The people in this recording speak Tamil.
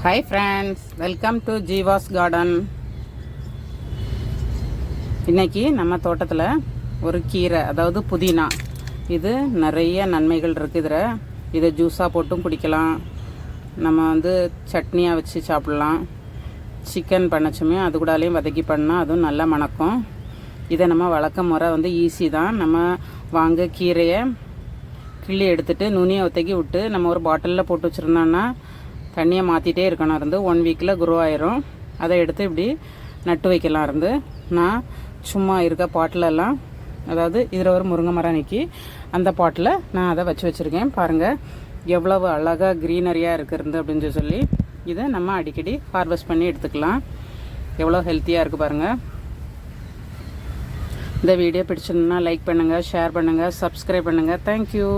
Hi friends welcome to Jeeva's garden இன்னைக்கு நம்ம தோட்டத்தில் ஒரு கீரை அதாவது புதினா. இது நிறைய நன்மைகள் இருக்குது இதில். இதை ஜூஸாக போட்டும் குடிக்கலாம். நம்ம வந்து சட்னியாக வச்சு சாப்பிட்லாம். சிக்கன் பண்ணச்சுமே அது கூடாலையும் வதக்கி பண்ணால் அதுவும் நல்லா மணக்கும். இதை நம்ம வழக்க முறை வந்து ஈஸி தான். நம்ம வாங்க கீரையை கிள்ளி எடுத்துகிட்டு நுனியை ஒத்தக்கி விட்டு நம்ம ஒரு பாட்டிலில் போட்டு வச்சுருந்தோன்னா தண்ணியை மாற்றிட்டே இருக்கணும் இருந்து. ஒன் வீக்கில் குரோ ஆயிரும். அதை எடுத்து இப்படி நட்டு வைக்கலாம் இருந்து. நான் சும்மா இருக்க பாட்டிலெல்லாம் அதாவது இதில் ஒரு முருங்கை மரம் நிற்கி அந்த பாட்டில் நான் அதை வச்சு வச்சுருக்கேன். பாருங்கள் எவ்வளவு அழகாக க்ரீனரியாக இருக்கிறது அப்படின்னு சொல்லி இதை நம்ம அடிக்கடி ஹார்வெஸ்ட் பண்ணி எடுத்துக்கலாம். எவ்வளோ ஹெல்த்தியாக இருக்குது பாருங்கள் இந்த வீடியோ பிடிச்சிருந்தா லைக் பண்ணுங்கள் ஷேர் பண்ணுங்கள் சப்ஸ்கிரைப் பண்ணுங்கள் தேங்க்யூ